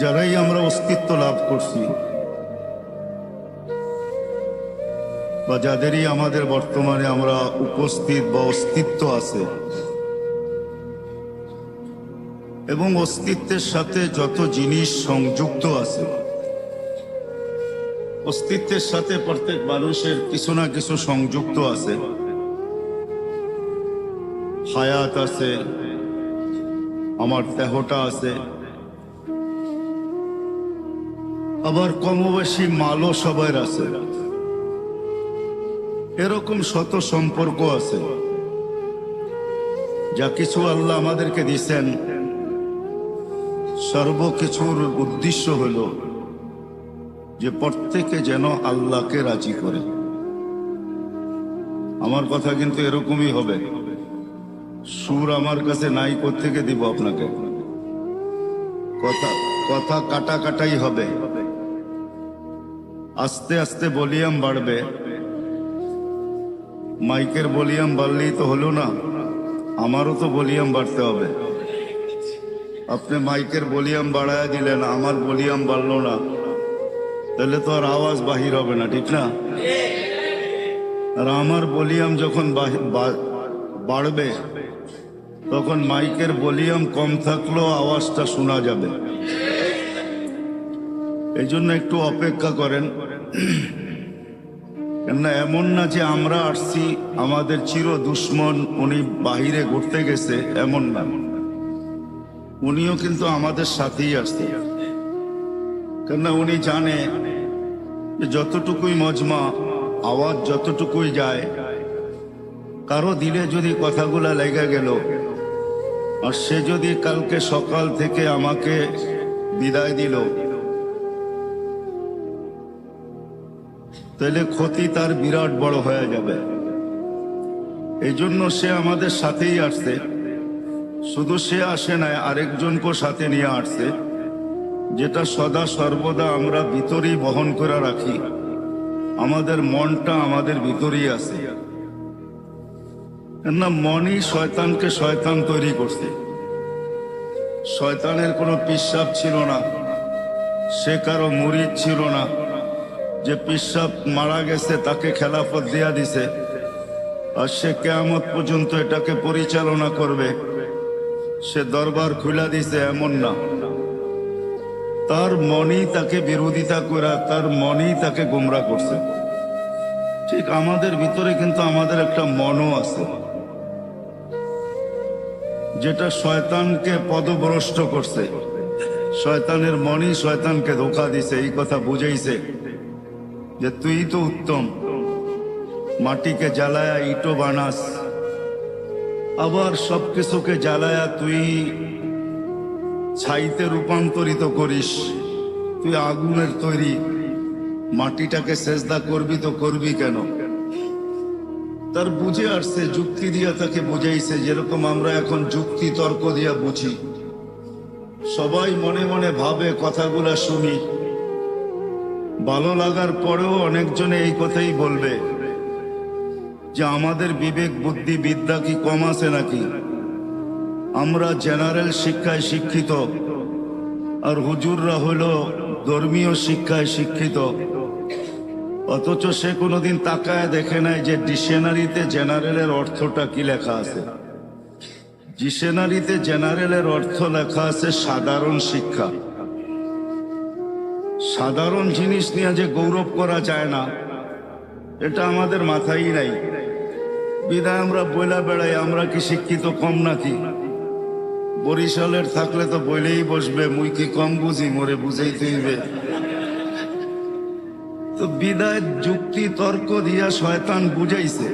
যারাই আমরা অস্তিত্ব লাভ করছি, বা যাদেরই আমাদের বর্তমানে আমরা উপস্থিত বা অস্তিত্ব আছে, এবং অস্তিত্বের সাথে যত জিনিস সংযুক্ত আছে, অস্তিত্বের সাথে প্রত্যেক মানুষের কিছু না কিছু সংযুক্ত আছে, হায়াত আছে, আমার দেহটা আছে আবার কমবেশি মালও সবার আছে। এরকম শত সম্পর্ক আছে। যা কিছু আল্লাহ আমাদেরকে দিছেন সর্বকিছুর উদ্দেশ্য হল যে প্রত্যেকে যেন আল্লাহকে রাজি করে। আমার কথা কিন্তু এরকমই হবে। সুর আমার কাছে নাই থেকে দিব আপনাকে? কথা কথা কাটা কাটাই হবে। আস্তে আস্তে ভলিউম বাড়বে। মাইকের ভলিউম বাড়লেই তো হলো না। আমারও তো ভলিউম বাড়তে হবে। আপনি মাইকের ভলিউম বাড়ায় দিলেন, আমার ভলিউম বাড়লো না। তাহলে তো আর আওয়াজ বাহির হবে না, ঠিক না? আর আমার ভলিউম যখন বাড়বে, তখন মাইকের ভলিউম কম থাকলেও আওয়াজটা শোনা যাবে। এই জন্য একটু অপেক্ষা করেন। কেননা এমন না যে আমরা আসছি, আমাদের চির দুশ্মন উনি বাহিরে ঘুরতে গেছে, এমন না। উনিও কিন্তু আমাদের সাথেই আসছে। কেননা উনি জানে যে যতটুকুই মজমা, আওয়াজ যতটুকুই যায়, কারও দিলে যদি কথাগুলা লেগে গেল, আর সে যদি কালকে সকাল থেকে আমাকে বিদায় দিল তাহলে ক্ষতি তার বিরাট বড় হয়ে যাবে। এই জন্য সে আমাদের সাথেই আসছে। শুধু সে আসে নাই আরেকজনকে সাথে নিয়ে আসছে, যেটা সদা সর্বদা আমরা ভিতরেই বহন করে রাখি। আমাদের মনটা আমাদের ভিতরেই আছে। না মনই শয়তানকে শয়তান তৈরি করছে। শয়তানের কোনো পিসাব ছিল না। সে কারও মুরিদ ছিল না। যে পিসাব মারা গেছে, তাকে খেলাফত দিয়া দিছে। আর সে কেয়ামত পর্যন্ত এটাকে পরিচালনা করবে। সে দরবার খুলা দিছে এমন না। তার মনই তাকে বিরোধিতা করা তার মনই তাকে গুমরা করছে। ঠিক আমাদের ভিতরে কিন্তু আমাদের একটা মনও আছে। যেটা শয়তানকে পদভ্রষ্ট করছে। শয়তানের মনই শয়তানকে ধোকা দিছে, এই কথা বুঝাইছে। যে তুই তো উত্তম। মাটিকে জ্বালায়া ইটো বানাস। আবার সবকিছুকে জ্বালায়া তুই ছাইতে রূপান্তরিত করিস। তুই আগুনের তৈরি। মাটিটাকে সেজদা করবি তো করবি কেন? তার বুঝে আসছে যুক্তি দিয়া তাকে বুঝাইছে, যেরকম আমরা এখন যুক্তি তর্ক দিয়া বুঝি। সবাই মনে মনে ভাবে কথাগুলা শুনি। ভালো লাগার পরেও অনেকজনে এই কথাই বলবে যে আমাদের বিবেক বুদ্ধি বিদ্যা কি কম আছে নাকি? আমরা জেনারেল শিক্ষায় শিক্ষিত আর হুজুররা হলো ধর্মীয় শিক্ষায় শিক্ষিত। অথচ সে কোনোদিন তাকায় দেখে নাই যে ডিকশনারিতে জেনারেলের অর্থটা কি লেখা আছে। ডিকশনারিতে জেনারেলের অর্থ লেখা আছে সাধারণ শিক্ষা। সাধারণ জিনিস নিয়ে যে গৌরব করা যায় না, এটা আমাদের মাথায় নাই। বিদায় আমরা বইলা বেড়াই, আমরা কি শিক্ষিত কম নাকি? বরিশালের থাকলে তো বইলেই বসবে, মুই কি কম বুঝি, মোরে বুঝেই হইবে তো বিদায় যুক্তি, তর্ক দিয়া শয়তান বুঝাইছে।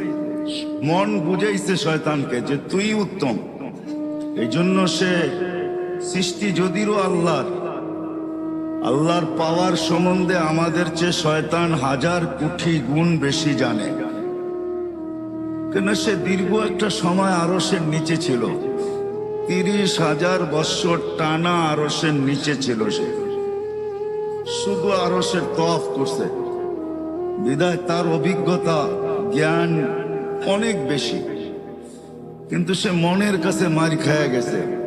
মন বুঝাইছে শয়তানকে যে তুই উত্তম। এই জন্য সে সৃষ্টি যদিও আল্লাহর আল্লাহর পাওয়ার সম্বন্ধে আমাদের চেয়ে শয়তান হাজার কোটি গুণ বেশি জানে। কেন সে দীর্ঘ একটা সময় আরসের নিচে ছিল। তিরিশ হাজার বৎসর টানা আরসের নিচে ছিল সে। শুধু আরসের তফ করছে। বিদায় তার অভিজ্ঞতা, জ্ঞান অনেক বেশি। কিন্তু সে মনের কাছে মার খেয়ে গেছে।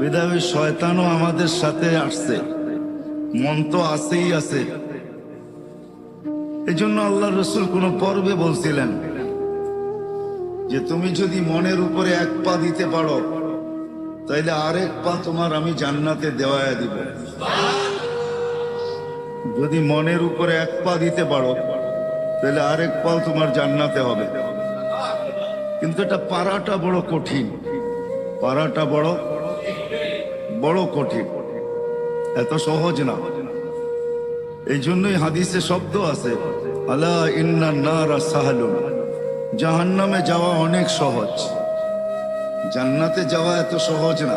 বিদায় শয়তানও আমাদের সাথে আসছে। মন তো আছেই আছে। এই জন্য আল্লাহ রসুল কোন পর্বে বলছিলেন যে, তুমি যদি মনের উপরে এক পা দিতে পারো, তাইলে আরেক পা তোমার আমি জান্নাতে দেওয়ায় দিব। যদি মনের উপরে এক পা দিতে পারো তাহলে আরেক পাও তোমার জান্নাতে হবে। কিন্তু এটা পারাটা বড় কঠিন। পারাটা বড় বড় কঠিন। এত সহজ না। এই জন্যই হাদিসে শব্দ আছে, আলা ইন্না নারা সাহালুন। জাহান্নামে যাওয়া অনেক সহজ। জান্নাতে যাওয়া এত সহজ না।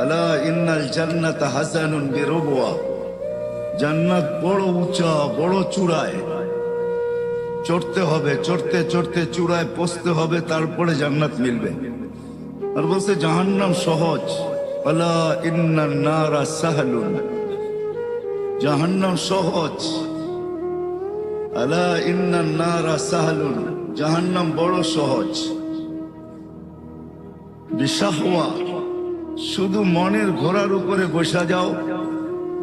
আলা ইন্নাল জান্নাত হাসানুন বিরবুয়া জান্নাত বড় উঁচা, বড় চূড়ায়। চড়তে হবে, চড়তে চড়তে চূড়ায় পৌঁছতে হবে, তারপরে জান্নাত মিলবে। আর বলছে, জাহান্নাম সহজ। আলা ইন্না নারা সাহালুন। জাহান্নাম সহজ। আলা ইন্না নারা সাহালুন। জাহান্নাম বড় সহজ। বিশাহওয়া। শুধু মনের ঘোড়ার উপরে বসা যাও।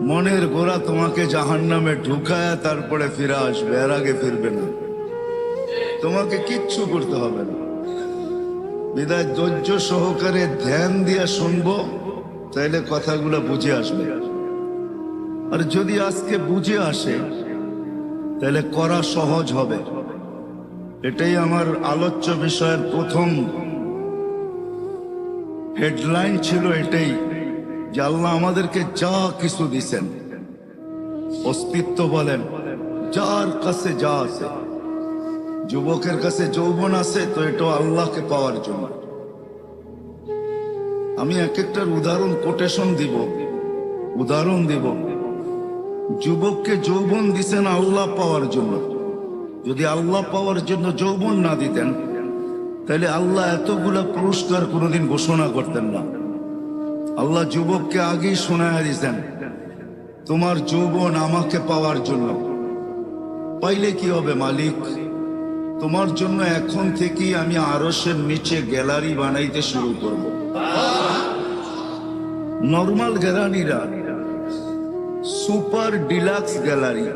মনের ঘোড়া তোমাকে জাহান্নামে ঢুকায় তারপরে ফিরে আসবে। এর আগে ফিরবে না। তোমাকে কিচ্ছু করতে হবে না। বিদায় ধৈর্য সহকারে ধ্যান দিয়ে শুনব। তাইলে কথাগুলো বুঝে আসবে। আর যদি আজকে বুঝে আসে তাহলে করা সহজ হবে। এটাই আমার আলোচ্য বিষয়ের প্রথম হেডলাইন ছিল এটাই, যে আল্লাহ আমাদেরকে যা কিছু দিছেন, অস্তিত্ব বলেন, যার কাছে যা আছে, যুবকের কাছে যৌবন আছে, তো এটা আল্লাহকে পাওয়ার জন্য। আমি এক একটার উদাহরণ কোটেশন দিব। উদাহরণ দিব। যুবককে যৌবন দিছেন আল্লাহ পাওয়ার জন্য। যদি আল্লাহ পাওয়ার জন্য যৌবন না দিতেন, তাহলে আল্লাহ এতগুলো পুরস্কার কোনোদিন ঘোষণা করতেন না। আল্লাহ যুবককে আগেই শোনায় দিতেন তোমার যৌবন আমাকে পাওয়ার জন্য। পাইলে কি হবে মালিক? তোমার জন্য এখন থেকেই আমি আরসের নিচে গ্যালারি বানাইতে শুরু করব। Normal গ্যালারিরা super deluxe gallery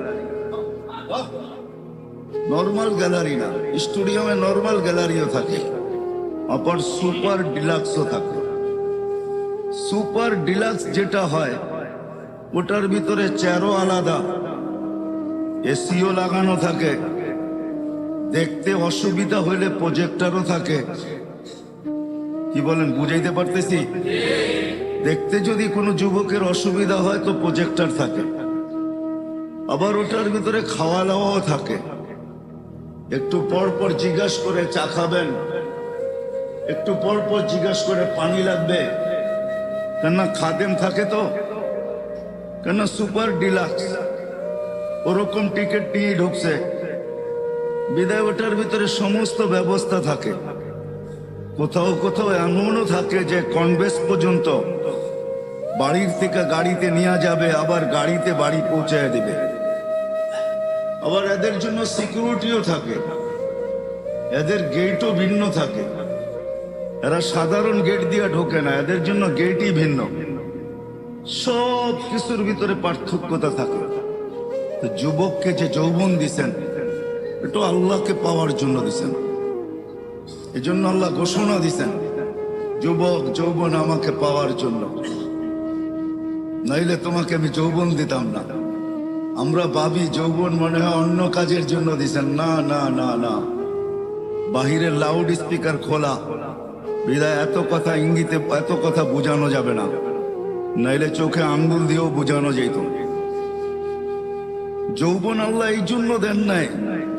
normal gallery না স্টুডিয়ামে নর্মাল গ্যালারিও থাকে আবার সুপার ডিলাক্সও থাকে সুপার ডিলাক্স যেটা হয় ওটার ভিতরে চেয়ারও আলাদা এসিও লাগানো থাকে দেখতে অসুবিধা হইলে প্রজেক্টারও থাকে কি বলেন বুঝাইতে পারতেছি দেখতে যদি কোনো যুবকের অসুবিধা হয়, তো প্রজেক্টর থাকে। আবার ওটার ভিতরে খাওয়া দাওয়াও থাকে। একটু পর পর জিজ্ঞাস করে চা খাবেন। একটু পর পর জিজ্ঞাস করে পানি লাগবে। কেননা খাদেম থাকে তো। কেননা সুপার ডিলাক্স। ওরকম টিকিট নিয়ে ঢুকছে। বিদায় ওটার ভিতরে সমস্ত ব্যবস্থা থাকে। কোথাও কোথাও এমনও থাকে যে কনভেস পর্যন্ত বাড়ির থেকে গাড়িতে নিয়ে যাবে, আবার গাড়িতে বাড়ি পৌঁছায় দিবে। আবার এদের জন্য সিকিউরিটিও থাকে। এদের গেটও ভিন্ন থাকে। এরা সাধারণ গেট দিয়ে ঢোকে না, এদের জন্য গেটই ভিন্ন। সব কিছুর ভিতরে পার্থক্যতা থাকে। যুবককে যে যৌবন দিছেন এটা আল্লাহকে পাওয়ার জন্য দিছেন। এই জন্য আল্লাহ ঘোষণা দিছেন, যুবক যৌবন আমাকে পাওয়ার জন্য। নাইলে তোমাকে আমি যৌবন দিতাম না। আমরা ভাবি যৌবন মনে হয় অন্য কাজের জন্য দিছেন। না না না না। বাহিরের লাউড স্পিকার খোলা। বিদায়, এত কথা ইঙ্গিতে, এত কথা বোঝানো যাবে না। নাইলে চোখে আঙ্গুল দিয়েও বোঝানো যেত। যৌবন আল্লাহ এই জন্য দেন নাই,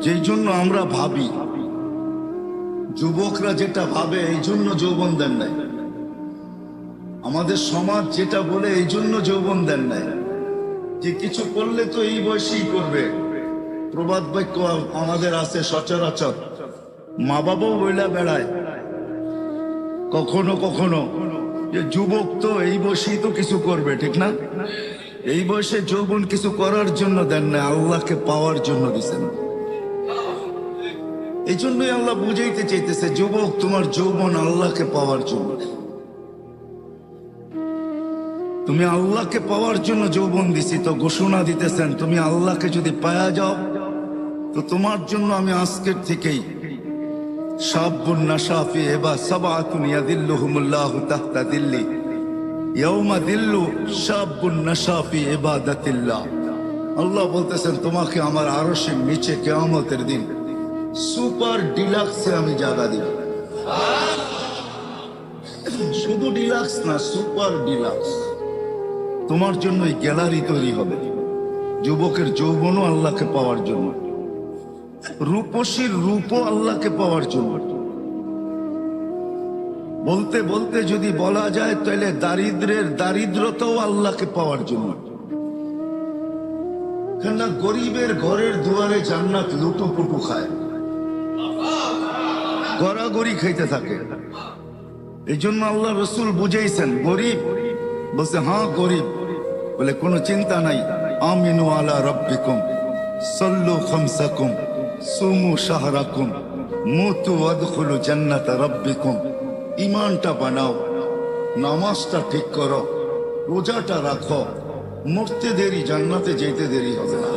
যেই জন্য আমরা ভাবি। যুবকরা যেটা ভাবে, এই জন্য যৌবন দেন নাই। আমাদের সমাজ যেটা বলে, এই জন্য যৌবন দেন নাই। যে কিছু করলে তো এই বয়সেই করবে। প্রবাদ বাক্য আমাদের আছে সচরাচর। মা বাবাও বইলা বেড়ায়। কখনো কখনো। যে যুবক তো এই বয়সেই তো কিছু করবে, ঠিক না? এই বয়সে যৌবন কিছু করার জন্য দেন না আল্লাহকে পাওয়ার জন্য দিছেন। এই জন্যই আল্লাহ বুঝাইতে চাইতেছে, যুবক, তোমার যৌবন আল্লাহকে পাওয়ার জন্য। তুমি আল্লাহকে পাওয়ার জন্য যৌবন দিছি, তো ঘোষণা দিতেছেন, তুমি আল্লাহকে যদি পায়া যাও, তো তোমার জন্য আমি আজকের থেকেই দিল্লি আল্লাহ বলতেছেন, তোমাকে আমার আরশের নিচে কিয়ামতের দিন সুপার ডিলাক্সে আমি জায়গা দিব। শুধু ডিলাক্স না, সুপার ডিলাক্স। তোমার জন্য এই গ্যালারি তৈরি হবে। যুবকের যৌবনও আল্লাহকে পাওয়ার জন্য। রূপসীর রূপও আল্লাহকে পাওয়ার জন্য। বলতে বলতে যদি বলা যায়, তাহলে দারিদ্রের দারিদ্রতাও আল্লাহকে পাওয়ার জন্য। কেননা গরিবের ঘরের দুয়ারে জান্নাত লুটুপুটু খায়। গড়াগড়ি খাইতে থাকে। এই জন্য আল্লাহ রসুল বুঝাইছেন, গরিব? বলছে হ্যাঁ গরিব। বলে, কোনো চিন্তা নাই। আমিনু আলা রব্বিকুম, সল্লু খামসাকুম, সুমু শাহরাকুম, মুতু আদখুলু জান্নাত রব্বিকুম। ইমানটা বানাও, নামাজটা ঠিক করো, রোজাটা রাখো। মরতে দেরি, জান্নাতে যেতে দেরি হবে না।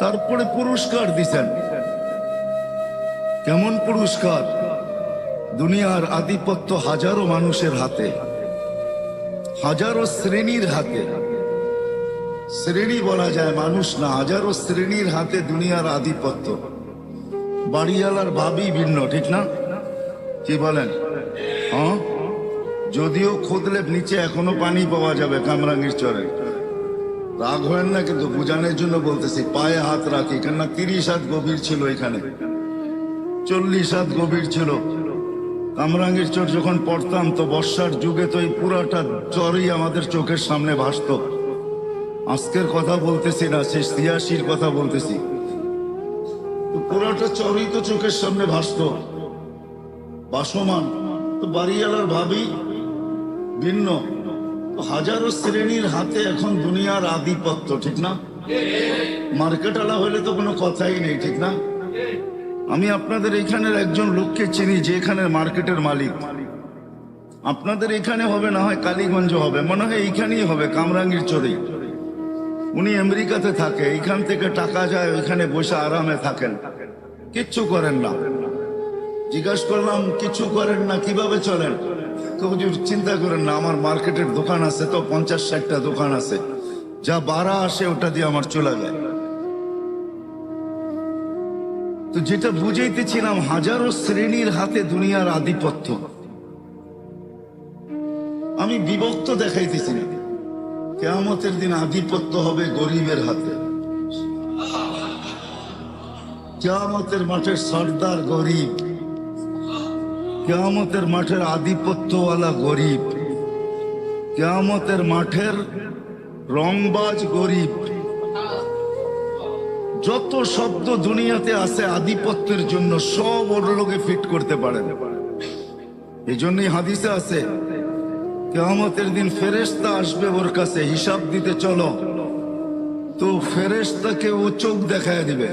তারপরে পুরস্কার দিছেন। কেমন পুরস্কার? দুনিয়ার আধিপত্য হাজারো মানুষের হাতে, হাজারো শ্রেণির হাতে। শ্রেণি বলা যায় মানুষ না, হাজারো শ্রেণির হাতে দুনিয়ার আধিপত্য। বাড়িওয়ালার ভাবি ভিন্ন, ঠিক না? কি বলেন? হ্যাঁ? যদিও খুদলে নিচে এখনও পানি পাওয়া যাবে কামরাঙ্গির চরে। রাগ হয় না, কিন্তু বুঝানোর জন্য বলতেছি, পায়ে হাত রাখি, কেননা তিরিশ হাত গভীর ছিল এখানে। চল্লিশ হাত গভীর ছিল। কামরাঙ্গীর চর যখন পড়তাম, তো বর্ষার যুগে তো এই পুরাটা চরই আমাদের চোখের সামনে ভাসত। আজকের কথা বলতেছি না, সেই ছিয়াশির কথা বলতেছি। পুরাটা চরই তো চোখের সামনে ভাসত। বাসমান তো বাড়িওয়ালার ভাবি ভিন্ন। হাজারো শ্রেণির হাতে এখন দুনিয়ার আধিপত্য, ঠিক না? মার্কেটওয়ালা হলে তো কোনো কথাই নেই, ঠিক না? আমি আপনাদের এখানের একজন লোককে চিনি, যে এখানের মার্কেটের মালিক। আপনাদের এখানে হবে, না হয় কালীগঞ্জ হবে, মনে হয় এইখানেই হবে, কামরাঙ্গির চড়ি উনি আমেরিকাতে থাকে, এইখান থেকে টাকা যায়, ওইখানে বসে আরামে থাকেন। কিচ্ছু করেন না। জিজ্ঞাসা করলাম, কিছু করেন না, কীভাবে চলেন? চিন্তা করেন না, আমার মার্কেটের দোকান আছে তো, পঞ্চাশ ষাটটা দোকান আছে। যা বাড়া আসে, ওটা দিয়ে আমার চলে যায়। তো যেটা বুঝাইতেছিলাম, হাজারো শ্রেণির হাতে দুনিয়ার আধিপত্য। আমি বিভক্ত দেখাইতেছি না। কেয়ামতের দিন আধিপত্য হবে গরিবের হাতে। কেয়ামতের মাঠের সর্দার গরিব। কেয়ামতের মাঠের আধিপত্যওয়ালা গরিব। কেয়ামতের মাঠের রংবাজ গরিব। যত শব্দ দুনিয়াতে আছে আধিপত্যের জন্য সব ওর লোকে ফিট করতে পারেন এই জন্যই হাদিসে আছে, কেয়ামতের দিন ফেরেস্তা আসবে ওর কাছে, হিসাব দিতে চলো। তো ফেরেস্তাকে ও চোখ দেখায় দিবে।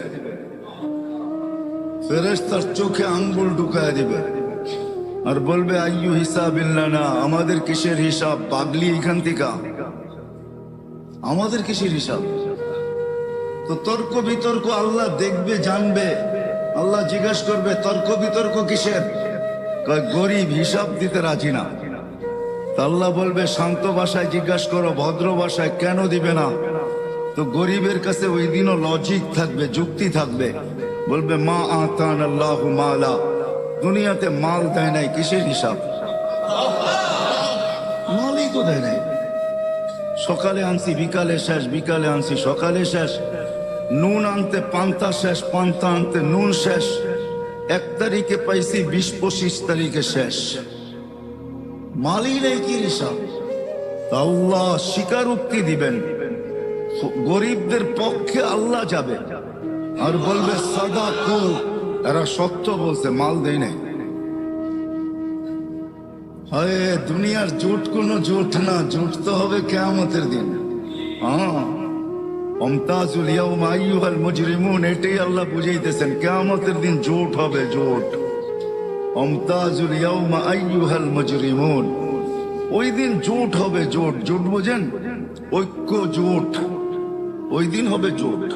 ফেরেস্তার চোখে আঙ্গুল ঢুকায় দিবে। আর বলবে, আইয়ু হিসাব না আমাদের কিসের হিসাব? পাগলি এখান থেকে। আমাদের কিসের হিসাব? তো তর্ক বিতর্ক আল্লাহ দেখবে, জানবে। আল্লাহ জিজ্ঞাসা করবে, তর্ক বিতর্ক কিসের? গরিব হিসাব দিতে রাজি না। আল্লাহ বলবে, শান্ত ভাষায় জিজ্ঞাসা করো, ভদ্র ভাষায় কেন দিবে না? তো গরিবের কাছে ওই দিনও লজিক থাকবে, যুক্তি থাকবে। বলবে, মা আতান আল্লাহ মালা। দুনিয়াতে মাল দেয় নাই, কিসের হিসাব? মালই তো দেয় নাই। সকালে আনছি, বিকালে শেষ, বিকালে আনছি, সকালে শেষ। নুন আনতে পান্তা শেষ, পান্তা আনতে নুন শেষ। এক তারিখে পাইছি বিশ পঁচিশ তারিখে শেষ। মালি নেই কি হিসাব? আল্লাহ স্বীকারোক্তি দিবেন। গরিবদের পক্ষে আল্লাহ যাবে। আর বলবে সাদা কু এরা সত্য বলছে, মাল দেয় নাই। হয়, দুনিয়ার জোট কোনো জোট না, জোট তো হবে কেয়ামতের দিন। হ্যাঁ। অমতাজুল ইয়াউম আইয়ুহাল মুজরিমুন এটাই আল্লাহ বুঝাইতেছেন, কেয়ামতের দিন জোট হবে, জোট। অমতাজুল ইয়াউম আইয়ুহাল মুজরিমুন ওই দিন জোট হবে, জোট। জোট বোঝেন? ঐক্য জোট। ওই দিন হবে জোট।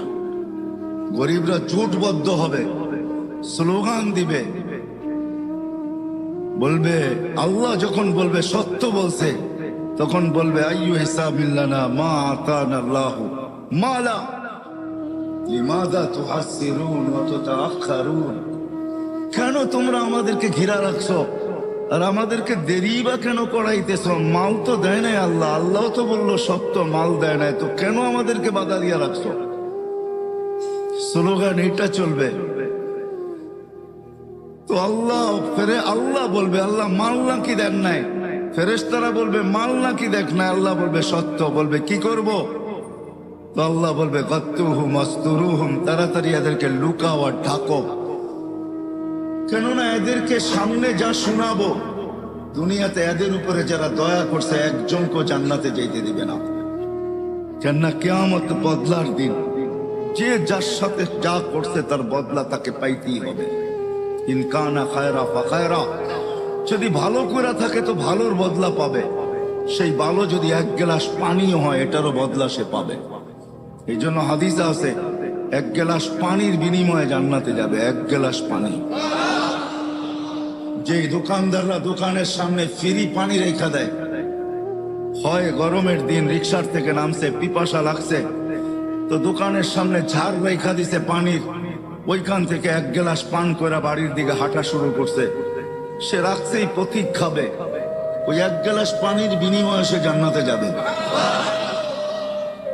গরিবরা জোটবদ্ধ হবে। স্লোগান দিবে। বলবে, আল্লাহ যখন বলবে সত্য বলছে, তখন বলবে, আইয়ু হিসাবিল্লানা মা আতান আল্লাহ। মালা। লিমাদা তুহাসসিরুন ওয়া তুতাআখারুন। কেন তোমরা আমাদেরকে ঘিরা রাখছো? আর আমাদেরকে দেরি বা কেন করাইতেছ? মাল তো দেয় নাই আল্লাহ। আল্লাহ তো বলল সত্য মাল দেয় নাই। তো কেন আমাদেরকে বাধা দিয়া রাখছো? স্লোগান এটা চলবে। তো আল্লাহ, ফেরে আল্লাহ বলবে, আল্লাহ মাল নাকি দেন নাই? ফেরেশতারা বলবে, মাল নাকি দেখ না আল্লাহ বলবে, সত্য। বলবে, কি করব? আল্লাহ বলবে তাড়াতাড়ি এদেরকে লুকাও আর ঢাকো। কেননা এদেরকে সামনে যা শোনাবো, দুনিয়াতে এদের উপরে যারা দয়া করছে একজনকে জান্নাতে যেতে দিবে না। কেননা কেয়ামত বদলার দিন, যে যার সাথে যা করছে, তার বদলা তাকে পাইতেই হবে। ইনকানা খায়রা ফাখায়রা যদি ভালো করে থাকে তো ভালোর বদলা পাবে। সেই ভালো যদি এক গ্লাস পানিও হয়, এটারও বদলা সে পাবে। এই জন্য হাদিসা আছে, এক গ্লাস পানির বিনিময়ে জান্নাতে যাবে, এক গ্লাস পানি। যে দোকানদাররা দোকানের সামনে ফ্রি পানি রেখা দেয়, হয় গরমের দিন রিক্সার থেকে নামছে, পিপাসা লাগছে, তো দোকানের সামনে ঝাড় রেখা দিছে পানির, ওইখান থেকে এক গ্লাস পান করে বাড়ির দিকে হাঁটা শুরু করছে। সে রাখছেই প্রতীক খাবে, ওই এক গ্লাস পানির বিনিময়ে সে জান্নাতে যাবে।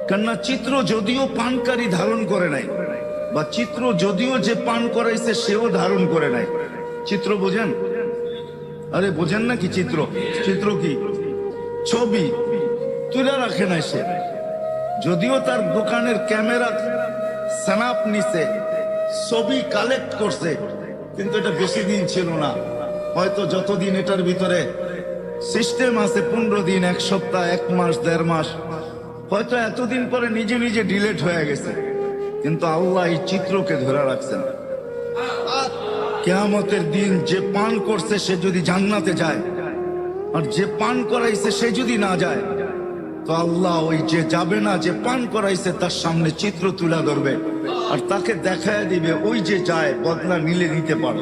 কেননা চিত্র যদিও পানকারী ধারণ করে নাই, বা চিত্র যদিও যে পান করাইছে সেও ধারণ করে নাই। চিত্র বোঝেন? আরে বোঝেন না কি চিত্র? চিত্র কি? ছবি। তুলে রাখে নাই সে। যদিও তার দোকানের ক্যামেরা স্ন্যাপ নিছে, ছবি কালেক্ট করছে, কিন্তু এটা বেশি দিন ছিল না। হয়তো যতদিন এটার ভিতরে সিস্টেম আছে, পনেরো দিন, এক সপ্তাহ, এক মাস, দেড় মাস হয়তো এতদিন পরে নিজে নিজে ডিলেট হয়ে গেছে। কিন্তু আল্লাহ এই চিত্রকে ধরে রাখছেন। কেয়ামতের দিন যে পান করছে সে যদি জান্নাতে যায়, আর যে পান করাইছে সে যদি না যায়, তো আল্লাহ ওই যে যাবে না, যে পান করাইছে তার সামনে চিত্র তুলে ধরবে, আর তাকে দেখায় দিবে, ওই যে যায়, বদলা নিলে নিতে পারো।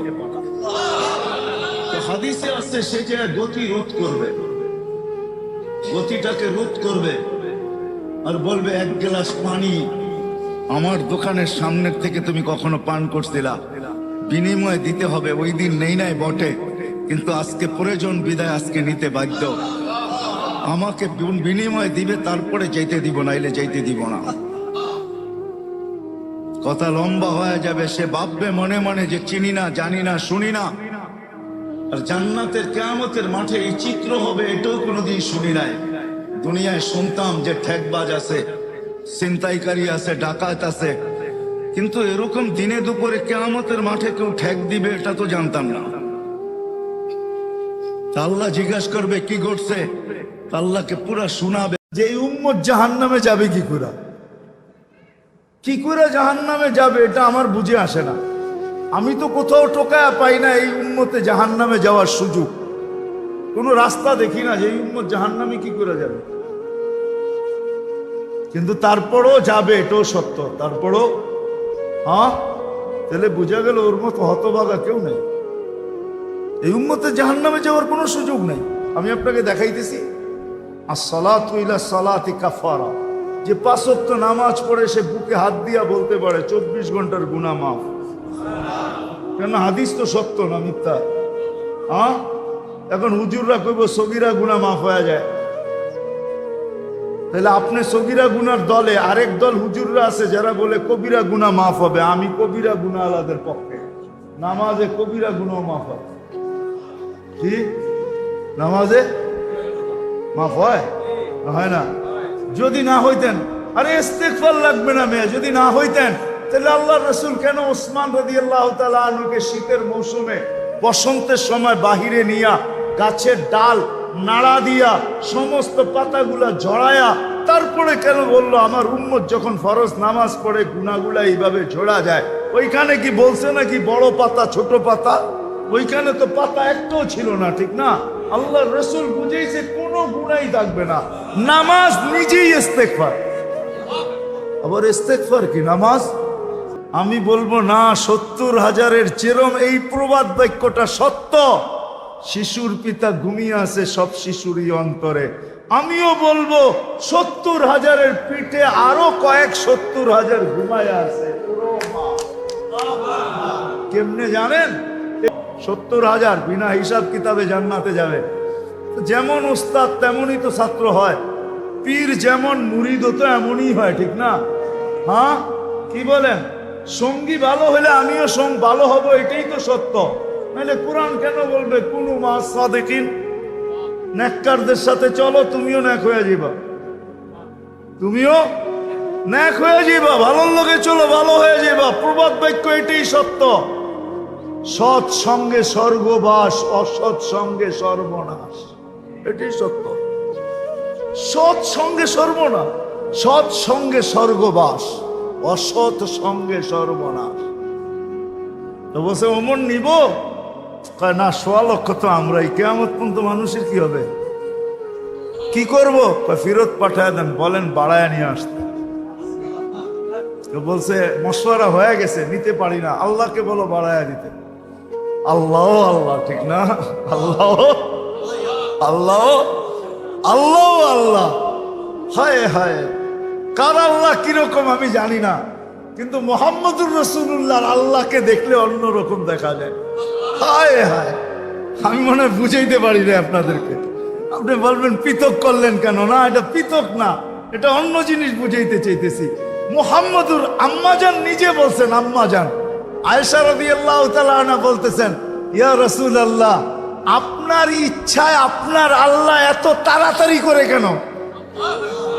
হাদিসে আসছে সে যে গতি রোধ করবে, গতিটাকে রোধ করবে আর বলবে, এক গ্লাস পানি আমার দোকানের সামনের থেকে তুমি কখনো পান করছিলা। বিনিময় দিতে হবে, ওই দিন নেই নাই বটে। কিন্তু আজকে প্রয়োজন, বিদায় আজকে নিতে বাধ্য। আমাকে বিনিময় দিবে, তারপরে যেতে দিব, নাইলে যেতে দিব না। কথা লম্বা হয়ে যাবে, সে ভাববে মনে মনে যে চিনি না, জানি না, শুনি না। আর জান্নাতের কেয়ামতের মাঠে এই চিত্র হবে, এটাও কোনোদিন শুনি নাই। দুনিয়ায় শুনতাম যে ঠেকবাজ আছে, ছিনতাইকারী আছে, ডাকাত আছে। কিন্তু এরকম দিনে দুপুরে কেয়ামতের মাঠে কেউ ঠেক দিবে এটা তো জানতাম না। আল্লাহ জিজ্ঞাসা করবে, কি ঘটছে? আল্লাহকে পুরা শোনাবে। যে উম্মত জাহান নামে যাবে কি করে? কি করে জাহান নামে যাবে এটা আমার বুঝে আসে না। আমি তো কোথাও টোকায়া পাই না এই উম্মতে জাহান নামে যাওয়ার সুযোগ। কোনো রাস্তা দেখি না যে উম্মত জাহান নামে কি করে যাবে? কিন্তু তারপরও যাবে, এটাও সত্য। তারপরও হ্যাঁ? তাহলে বোঝা গেল ওর মতো হতভাগা কেউ নেই। এই উম্মতে জাহান নামে যাওয়ার কোনো সুযোগ নেই। আমি আপনাকে দেখাইতেছি। আর সলাত ইলা সলাতি কাফারা। যে পাঁচত্ব নামাজ পড়ে, সে বুকে হাত দিয়া বলতে পারে, চব্বিশ ঘণ্টার গুণা মাফ। কেন হাদিস তো সত্য না মিথ্যা? হ্যাঁ? এখন হুজুররা কইব, সগিরা গুণা মাফ হয়ে যায়। তাহলে আপনি সগিরা গুনার দলে আরেক দল হুজুররা আছে, যারা বলে কবিরা গুণা মাফ হবে। আমি কবিরা গুণা আলাদের পক্ষে। নামাজে কবিরা গুণা মাফ হবে কি? নামাজে মাফ হয়? হয় না? যদি না হইতেন, আরে ইস্তেগফার লাগবে না মেয়ে, যদি না হইতেন, তাহলে আল্লাহ রসুল কেন ওসমান রদি আল্লাহ তালুকে শীতের মৌসুমে বসন্তের সময় বাহিরে নিয়া গাছের ডাল নাড়া দিয়া সমস্ত পাতাগুলা জড়ায়া তারপরে কেন বলল, আমার উম্মত যখন ফরজ নামাজ পড়ে গুনাগুলা এইভাবে ঝোড়া যায়। ওইখানে কি বলছে নাকি, বড় পাতা, ছোট পাতা? ওইখানে তো পাতা একটাও ছিল না, ঠিক না? আল্লাহ রসুল বুঝেইছে, কোনো গুণাই থাকবে না। নামাজ নিজেই ইস্তেকফার আবার ইস্তেকফার কি নামাজ? আমি বলব, না, সত্তর হাজারের চেরম এই প্রবাদ বাক্যটা সত্য। শিশুর পিতা ঘুমিয়ে আছে সব শিশুরই অন্তরে। আমিও বলব, সত্তর হাজারের পিঠে আরও কয়েক সত্তর হাজার ঘুমায় আছে। কেমনে জানেন? সত্তর হাজার বিনা হিসাব কিতাবে জান্নাতে যাবে। যেমন উস্তাদ তেমনই তো ছাত্র হয়। পীর যেমন মুরিদ তো এমনই হয়, ঠিক না? হ্যাঁ? কি বলেন? সঙ্গী ভালো হলে আমিও সঙ্গ ভালো হব, এটাই তো সত্য। নাহলে কোরআন কেন বলবে? কোনো মাস সাদেকিন। নেককারদের সাথে চলো, তুমিও ন্যাক হয়ে যাবা তুমিও ন্যাক হয়ে যাবা ভালোর লোকে চলো, ভালো হয়ে যাবা প্রবাদ বাক্য এটাই সত্য। সৎ সঙ্গে স্বর্গবাস, অসৎ সঙ্গে সর্বনাশ। এটাই সত্য। সৎ সঙ্গে সর্বনাশ, সৎ সঙ্গে স্বর্গবাস, অসৎ সঙ্গে সর্বনাশ। তো বসে অমন নিব? কয়, না সোয়া লক্ষ তো আমরাই কেমন পর্যন্ত মানুষের কি হবে? কি করব? ফেরত পাঠায় দেন, বলেন বাড়ায় নিয়ে আসতে। বলছে, মশওয়ারা হয়ে গেছে, নিতে পারি না, আল্লাহকে বলো বাড়ায় দিতে। আল্লাহ আল্লাহ, ঠিক না? আল্লাহ আল্লাহ আল্লাহ আল্লাহ, হায় হায়, কার আল্লাহ কীরকম আমি জানি না, কিন্তু মোহাম্মদুর রসুল্লাহর আল্লাহকে দেখলে অন্যরকম দেখা যায়। হায় হায়। আমি মনে হয় বুঝাইতে পারি না আপনাদেরকে। আপনি বলবেন, পৃথক করলেন কেন? না, এটা পৃথক না। এটা অন্য জিনিস বুঝাইতে চাইতেছি। মোহাম্মদুর আম্মাজান নিজে বলছেন, আম্মাজান। আয়সা রবি আল্লাহ তালা বলতেছেন, ইয়া রসুল আল্লাহ আপনার ইচ্ছায় আপনার আল্লাহ এত তাড়াতাড়ি করে কেন?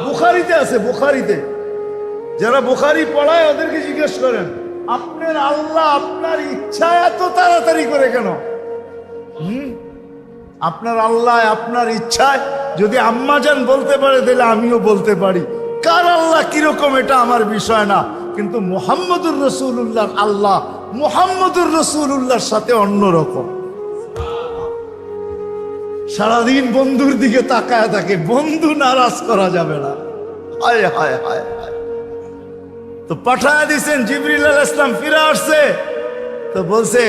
বুখারিতে আছে, বুখারিতে। যারা বুখারি পড়ায়, ওদেরকে জিজ্ঞেস করেন। আপনার আল্লাহ আপনার ইচ্ছা এত তাড়াতাড়ি করে কেন? হুম? আপনার আল্লাহ আপনার ইচ্ছায় যদি আম্মাজান বলতে পারে, তাহলে আমিও বলতে পারি। কার আল্লাহ কীরকম, এটা আমার বিষয় না। কিন্তু মোহাম্মদুর রসুল্লাহর আল্লাহ মোহাম্মদুর রসুল্লাহর সাথে অন্যরকম। সারাদিন বন্ধুর দিকে তাকায় থাকে, বন্ধু নারাজ করা যাবে না। হায় হায় হায়। তো পাঠায় দিছেন জিবরিল আল ইসলাম ফিরে আসছে। তো বলছে,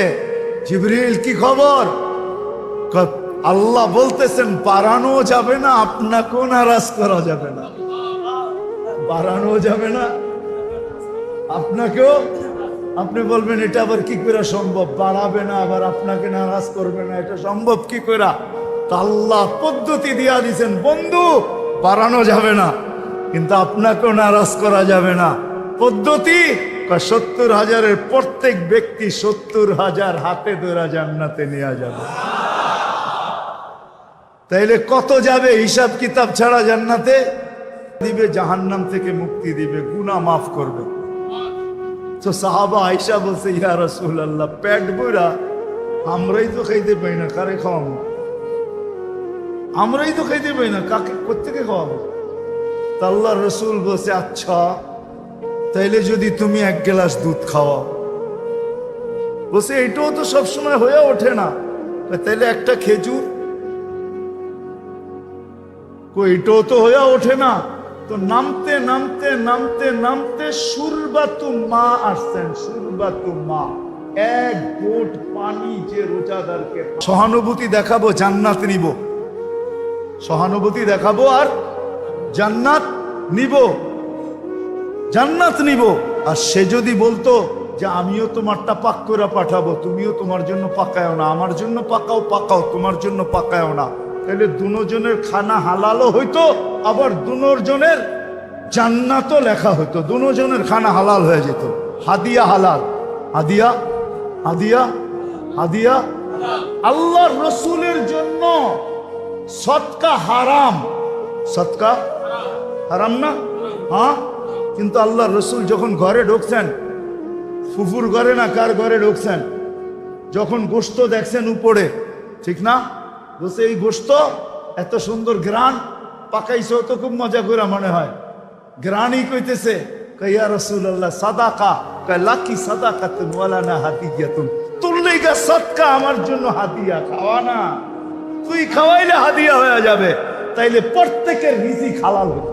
জিবরিল, কি খবর? আল্লাহ বলতেছেন, বাড়ানো যাবে না, আপনাকেও নারাজ করা যাবে না। বাড়ানো যাবে না? আপনাকেও? আপনি বলবেন, এটা আবার কি করে সম্ভব? বাড়াবে না, আবার আপনাকে নারাজ করবে না, এটা সম্ভব কি করে? তা আল্লাহ পদ্ধতি দিয়া দিছেন, বন্ধু, বাড়ানো যাবে না, কিন্তু আপনাকেও নারাজ করা যাবে না। পদ্ধতি? সত্তর হাজারের প্রত্যেক ব্যক্তি সত্তর হাজার হাতে ধরা জান্নাতে নেওয়া যাবে। তাইলে কত যাবে হিসাব কিতাব ছাড়া জান্নাতে? দিবে জাহান্নাম থেকে মুক্তি দিবে গুনা মাফ করবে। তো সাহাবা আয়সা বলছে, ইয়া রসুল আল্লাহ প্যাট বইরা আমরাই তো খাইতে পাই না, কারে খাওয়াবো? আমরাই তো খাইতে পাই না, কাকে কোথেকে খাওয়াবো? তা আল্লাহ রসুল বলছে আচ্ছা তাইলে যদি তুমি এক গ্লাস দুধ খাওয়াও। বলছে এটাও তো সবসময় হয়ে ওঠে না। তাইলে একটা খেজুর? এটাও তো হয়ে ওঠে না। তো নামতে নামতে নামতে নামতে সুরবাতু মা আসছেন, সুরবাতু মা। এক গোট পানি যে রোজাদারকে সহানুভূতি দেখাবো, জান্নাত নিব। সহানুভূতি দেখাবো আর জান্নাত নিব। জান্নাত নিব। আর সে যদি বলতো যে, আমিও তোমারটা পাক করে পাঠাবো, তুমিও তোমার জন্য পাকায়ও না, আমার জন্য পাকাও পাকাও, তোমার জন্য পাকায়ও না। তাহলে দুজনের খানা হালালও হইতো, আবার দুজনের জান্নাতও লেখা হইতো। দুজনের খানা হালাল হয়ে যেত। হাদিয়া হালাল। হাদিয়া? হাদিয়া? হাদিয়া? আল্লাহ রসুলের জন্য সৎকা হারাম। সৎকা হারাম না? হ্যাঁ? কিন্তু আল্লাহ রসুল যখন ঘরে ঢুকছেন, ফুফুর ঘরে না কার ঘরে ঢুকছেন, যখন গোস্ত দেখছেন উপরে, ঠিক না? বলছে, এই গোস্ত এত সুন্দর গ্রান পাকাইছে, তো খুব মজা করে মনে হয়। গ্রানই কইতেছে কইয়া রসুল আল্লাহ সাদাকা। কয়, লাকি সাদাকা তুমি ওয়ালানা হাতিয়া তুমি তোর লেগা সৎকা আমার জন্য হাতিয়া খাওয়া না। তুই খাওয়াইলে হাদিয়া হয়ে যাবে। তাইলে প্রত্যেকের রিজিক হালাল হতো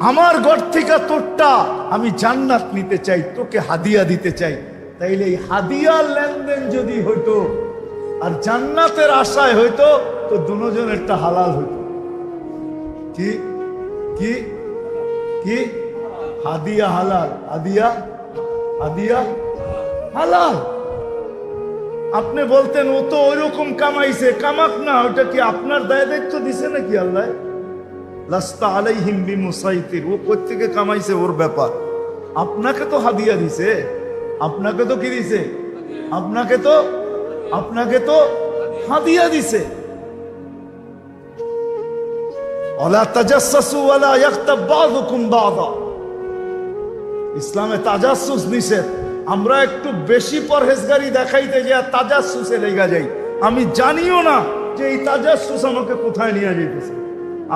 আমার ঘর থেকে তোরটা আমি জান্নাত নিতে চাই, তোকে হাদিয়া দিতে চাই। তাইলে এই হাদিয়ার লেনদেন যদি হইতো, আর জান্নাতের আশায় হইতো, তো দুজনেরটা হালাল হইতো। কি? কি? কি? হাদিয়া হালাল। হাদিয়া? হাদিয়া? হালাল। আপনি বলতেন, ও তো ওইরকম কামাইছে, কামাক না ওটা কি আপনার দায় দায়িত্ব দিছে নাকি আল্লাহ? লাস্তা আলাইহিম বিমুসাইতির, ও কোত্থেকে কামাইছে ওর ব্যাপার? আপনাকে তো হাদিয়া দিছে। আপনাকে তো কি দিছে? আপনাকে তো আপনাকে তো হাদিয়া দিছে। ওলা তাজাসসু ওয়ালা ইয়াগতাব বাযুকুম বাযা। ইসলামে তাজাসসুস নিষেধ। আমরা একটু বেশি পরহেজগারি দেখাইতে যে তাজাসসুসে লেগা যাই। আমি জানিও না যে এই তাজাসসুস আমাকে কোথায় নিয়ে যাইতেছে।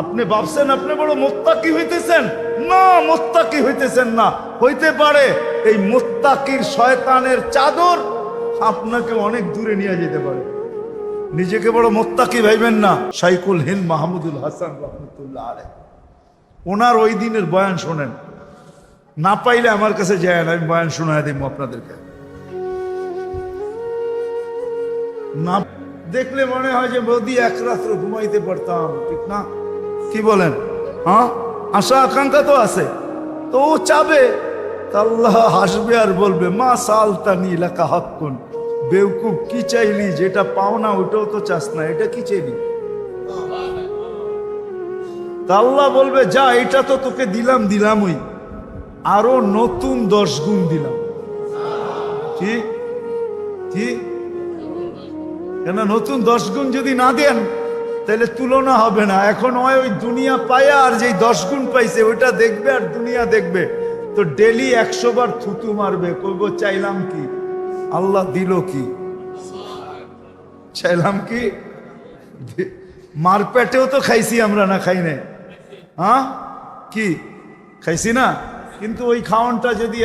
আপনি ভাবছেন আপনি বড় মোত্তাকি হইতেছেন? না, মোত্তাকি হইতেছেন না। হইতে পারে এই মোত্তাকির শয়তানের চাদর আপনাকে অনেক দূরে নিয়ে যেতে পারে। নিজেকে বড় মোত্তাকি ভাইবেন না। সাইকুল হিন্দ মাহমুদুল হাসান রহমতুল্লাহ আলে ওনার ওই দিনের বয়ান শোনেন। না পাইলে আমার কাছে যায় আমি বয়ান শোনায় দিব আপনাদেরকে। না, দেখলে মনে হয় যে বৌদি এক রাত্র ঘুমাইতে পারতাম, ঠিক না? কি বলেন? হ্যাঁ? আশা আকাঙ্ক্ষা তো আছে। তো ও চাবে। আল্লাহ হাসবে আর বলবে, মা সালতানি লেখা হকুন বেউকুব, কি চাইলি? যেটা পাও না, ওটাও তো চাস না। এটা কি চাইলি? তা আল্লাহ বলবে, যা, এটা তো তোকে দিলাম, দিলামই। আরও নতুন দশ গুণ দিলাম। কি? কেন নতুন দশ গুণ যদি না দেন তাহলে তুলনা হবে না। এখন হয় ওই দুনিয়া পায়া আর যেই দশ গুণ পাইছে, ওইটা দেখবে আর দুনিয়া দেখবে। তো ডেলি একশো বার থুতু মারবে, কইব, চাইলাম কি? আল্লাহ দিল কি? চাইলাম কি? মারপেটেও তো খাইছি আমরা না, খাই না হ্যাঁ? কি? খাইছি না? কিন্তু ওই খাওয়ানটা যদি